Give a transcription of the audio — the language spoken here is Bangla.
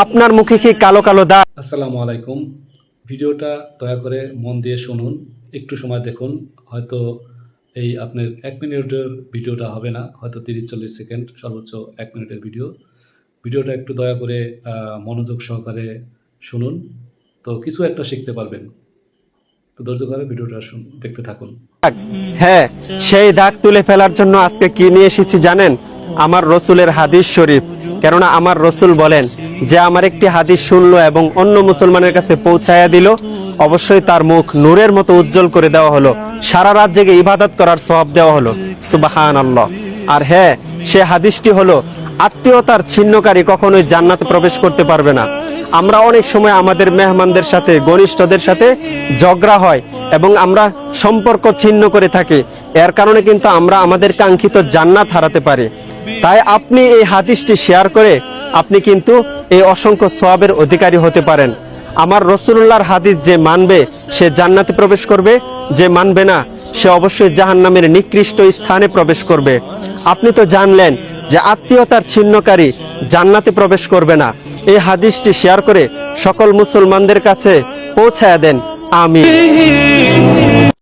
আপনার মুখে কি কালো কালো দাগ? আসসালামু আলাইকুম। ভিডিওটা দয়া করে মন দিয়ে শুনুন। একটু সময় দেখুন। হয়তো এই আপনার এক মিনিটের ভিডিওটা হবে না। হয়তো তিরিশ চল্লিশ সেকেন্ড সর্বোচ্চ এক মিনিটের ভিডিও। ভিডিওটা একটু দয়া করে মনোযোগ সহকারে শুনুন। তো কিছু একটা শিখতে পারবেন। তো ধৈর্য ধরে ভিডিওটা দেখতে থাকুন। হ্যাঁ সেই দাগ তুলে ফেলার জন্য আজকে কি নিয়ে এসেছি জানেন? আমার রসুলের হাদিস শরীফ। কেননা আমার রসুল বলেন, যে আমার একটি হাদিস শুনলো এবং অন্য মুসলমানের কাছে পৌঁছায়া দিল, অবশ্যই তার মুখ নূরের মতো উজ্জ্বল করে দেওয়া হলো। সারা রাত জেগে ইবাদত করার সওয়াব দেওয়া হলো। সুবাহান আল্লাহ আর হ্যাঁ সে হাদিসটি হলো, আত্মীয়তার ছিন্নকারী কখনোই জান্নাতে প্রবেশ করতে পারবে না। আমরা অনেক সময় আমাদের মেহমানদের সাথে, ঘনিষ্ঠদের সাথে ঝগড়া হয় এবং আমরা সম্পর্ক ছিন্ন করে থাকি। এর কারণে কিন্তু আমরা আমাদের কাঙ্ক্ষিত জান্নাত হারাতে পারি। তাই আপনি এই হাদিসটি শেয়ার করে আপনি কিন্তু এই অসংখ্য সোয়াবের অধিকারী হতে পারেন। আমার রসুল্লাহর হাদিস যে মানবে, সে জান্নাতে প্রবেশ করবে, যে মানবে না, সে অবশ্যই জাহান্নামের নিকৃষ্ট স্থানে প্রবেশ করবে। আপনি তো জানলেন যে আত্মীয়তার ছিন্নকারী জান্নাতে প্রবেশ করবে না। এই হাদিসটি শেয়ার করে সকল মুসলমানদের কাছে পৌঁছায়া দেন। আমি